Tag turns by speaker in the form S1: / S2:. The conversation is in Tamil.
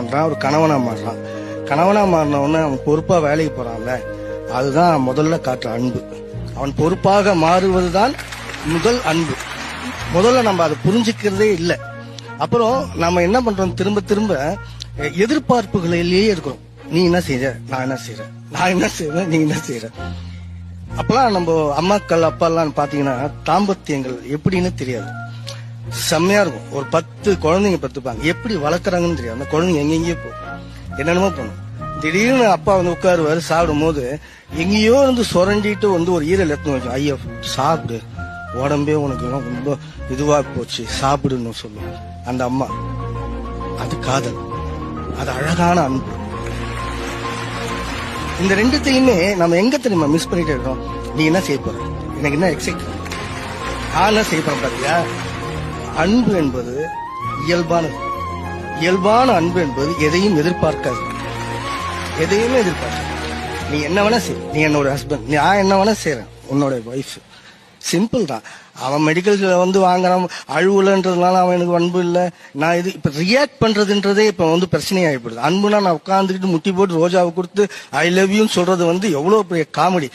S1: பண்றான் ஒரு கணவனா மாறுறான். கணவனா மாறின அவன் பொறுப்பா வேலைக்கு போறான்ல. அதுதான் முதல்ல காட்டுற அன்பு. அவன் பொறுப்பாக மாறுவதுதான் முதல் அன்பு. முதல்ல நம்ம அதை புரிஞ்சுக்கிறதே இல்லை. அப்புறம் நம்ம என்ன பண்றோம்? திரும்ப திரும்ப எதிர்பார்ப்புகளிலேயே இருக்கிறோம். நீ என்ன செய்ற நான் என்ன செய்யறேன் நான் என்ன செய்றேன் நீ என்ன செய்யற அப்பெல்லாம் நம்ம அம்மாக்கள் அப்பாலாம் பாத்தீங்கன்னா தாம்பத்தியங்கள் எப்படின்னு தெரியாது. செம்மையா இருக்கும். ஒரு பத்து குழந்தைங்க பத்துப்பாங்க. எப்படி வளர்க்குறாங்கன்னு தெரியும் அந்த குழந்தைங்க எங்கெங்கேயோ போகும் என்னென்னமோ பண்ணும். திடீர்னு அப்பா வந்து உட்காருவாரு சாப்பிடும் போது எங்கேயோ இருந்து சுரண்டிட்டு வந்து ஒரு ஈரல் எடுத்து வச்சு ஐயோ சாப்பிடு. உடம்பே உனக்கு ரொம்ப இதுவா போச்சு. சாப்பிடுன்னு சொல்லும் அந்த அம்மா அது காதல். அது அழகான அன்பு. இந்த ரெண்டுத்தையுமே நம்ம எங்க தெரியுமா மிஸ் பண்ணிட்டு இருக்கோம்? நீ என்ன செய்ய போற? எனக்கு என்ன எக்ஸைட் நான் என்ன செய்ய போறேன் பாத்தியா? அன்பு என்பது இயல்பானது. இயல்பான அன்பு என்பது எதையும் எதிர்பார்க்காது. எதையுமே எதிர்பார்க்காது. நீ என்ன வேணா செய். நீ என்னோட ஹஸ்பண்ட் நான் என்ன வேணா செய்யறேன் உன்னோட ஒய்ஃப் சிம்பிள் தான். அவன் மெடிக்கல்ல வந்து வாங்குறான். அழுவலன்றதுனால அவன் எனக்கு அன்பு இல்லை. நான் இது இப்ப ரியாக்ட் பண்றதுன்றதே இப்ப வந்து பிரச்சனையாயிப்படுது. அன்புனா நான் உட்காந்துக்கிட்டு முட்டி போட்டு ரோஜாவை கொடுத்து ஐ லவ் யூன்னு சொல்றது வந்து எவ்வளவு பெரிய காமெடி